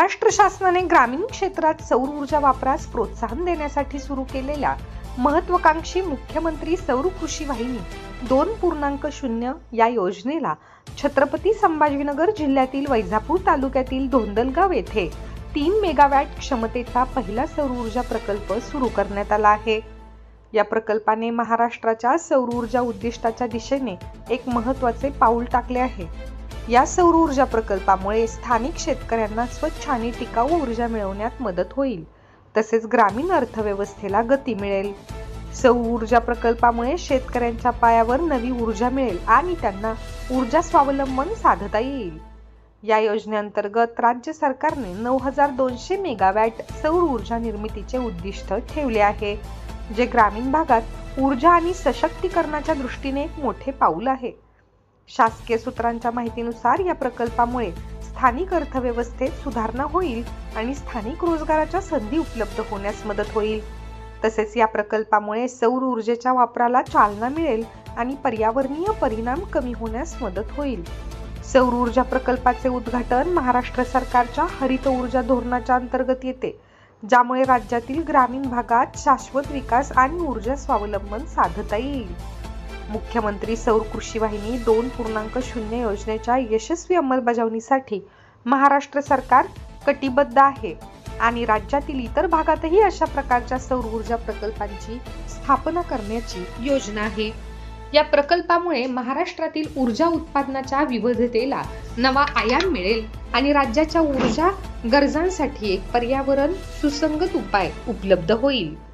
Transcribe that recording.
महाराष्ट्र शासनाने ग्रामीण क्षेत्रात सौर ऊर्जा वापरास प्रोत्साहन देण्यासाठी सुरू केलेल्या महत्वाकांक्षी मुख्यमंत्री सौर कृषी वाहिनी दोन पूर्णांक शून्य या योजनेला छत्रपती संभाजीनगर जिल्ह्यातील वैजापूर तालुक्यातील धोंदलगाव येथे तीन मेगावॅट क्षमतेचा पहिला सौर ऊर्जा प्रकल्प सुरू करण्यात आला आहे. या प्रकल्पाने महाराष्ट्राच्या सौर ऊर्जा उद्दिष्टाच्या दिशेने एक महत्त्वाचे पाऊल टाकले आहे. या सौर ऊर्जा प्रकल्पामुळे स्थानिक शेतकऱ्यांना स्वच्छ आणि टिकाऊ ऊर्जा मिळवण्यात मदत होईल. तसेच ग्रामीण अर्थव्यवस्थेला गती मिळेल. सौर ऊर्जा प्रकल्पामुळे शेतकऱ्यांच्या पायावर नवी ऊर्जा मिळेल आणि त्यांना ऊर्जा स्वावलंबन साधता येईल. या योजनेअंतर्गत राज्य सरकारने नऊ हजार दोनशे मेगावॅट सौर ऊर्जा निर्मितीचे उद्दिष्ट ठेवले आहे जे ग्रामीण भागात ऊर्जा आणि सशक्तीकरणाच्या दृष्टीने एक मोठे पाऊल आहे. शासकीय सूत्रांच्या माहितीनुसार या प्रकल्पामुळे स्थानिक अर्थव्यवस्थेत सुधारणा होईल आणि स्थानिक रोजगाराच्या संधी उपलब्ध होण्यास मदत होईल. तसेच या प्रकल्पामुळे सौर ऊर्जेच्या वापराला चालना मिळेल आणि पर्यावरणीय परिणाम कमी होण्यास मदत होईल. सौर ऊर्जा प्रकल्पाचे उद्घाटन महाराष्ट्र सरकारच्या हरित ऊर्जा धोरणाच्या अंतर्गत येते ज्यामुळे राज्यातील ग्रामीण भागात शाश्वत विकास आणि ऊर्जा स्वावलंबन साधता येईल. मुख्यमंत्री सौर कृषी वाहिनी दोन पूर्णांक शून्य योजनेच्या यशस्वी अंमलबजावणीसाठी महाराष्ट्र सरकार कटिबद्ध आहे. आणि राज्यातील इतर भागातही अशा प्रकारच्या सौर ऊर्जा प्रकल्पांची स्थापना करण्याची योजना आहे. या प्रकल्पामुळे महाराष्ट्रातील ऊर्जा उत्पादनाच्या विविधतेला नवा आयाम मिळेल आणि राज्याच्या ऊर्जा गरजांसाठी एक पर्यावरण सुसंगत उपाय उपलब्ध होईल.